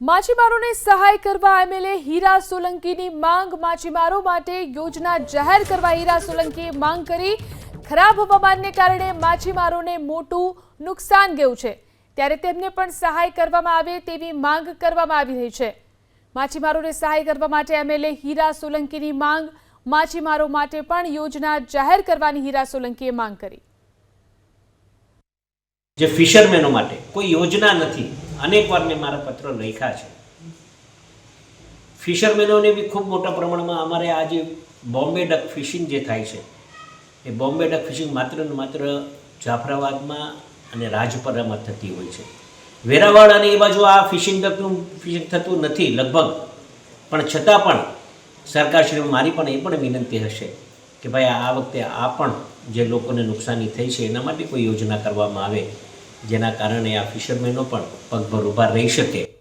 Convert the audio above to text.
માછીમારોને સહાય કરવા એમએલએ હીરા સોલંકીની માંગ, માછીમારો માટે યોજના જાહેર કરવા હીરા સોલંકીએ માંગ કરી. ખરાબ હવામાનને કારણે માછીમારોને મોટું નુકસાન ગયું છે. ત્યારે તેમને પણ સહાય કરવામાં આવે તેવી માંગ કરવામાં આવી રહી છે. માછીમારોને સહાય કરવા માટે એમએલએ હીરા સોલંકીની માંગ, માછીમારો માટે પણ યોજના જાહેર કરવાની હીરા સોલંકીએ માંગ કરી. જે ફિશરમેનો માટે કોઈ યોજના નથી અનેકવાર મેં મારા પત્રો લખ્યા છે. ફિશરમેનોને બી ખૂબ મોટા પ્રમાણમાં અમારે આ જે બોમ્બે ડક ફિશિંગ જે થાય છે, એ બોમ્બે ડક ફિશિંગ માત્ર ને માત્ર જાફરાબાદમાં અને રાજપરામાં થતી હોય છે. વેરાવળ અને એ બાજુ આ ફિશિંગ ડકનું ફિશિંગ થતું નથી લગભગ, પણ છતાં પણ સરકારશ્રી મારી પણ એ પણ વિનંતી હશે કે ભાઈ આ વખતે આ પણ જે લોકોને નુકસાની થઈ છે, એના માટે કોઈ યોજના કરવામાં આવે. જેના કારણે આ ફિશરમેનો પણ પગભર ઊભા રહી શકે.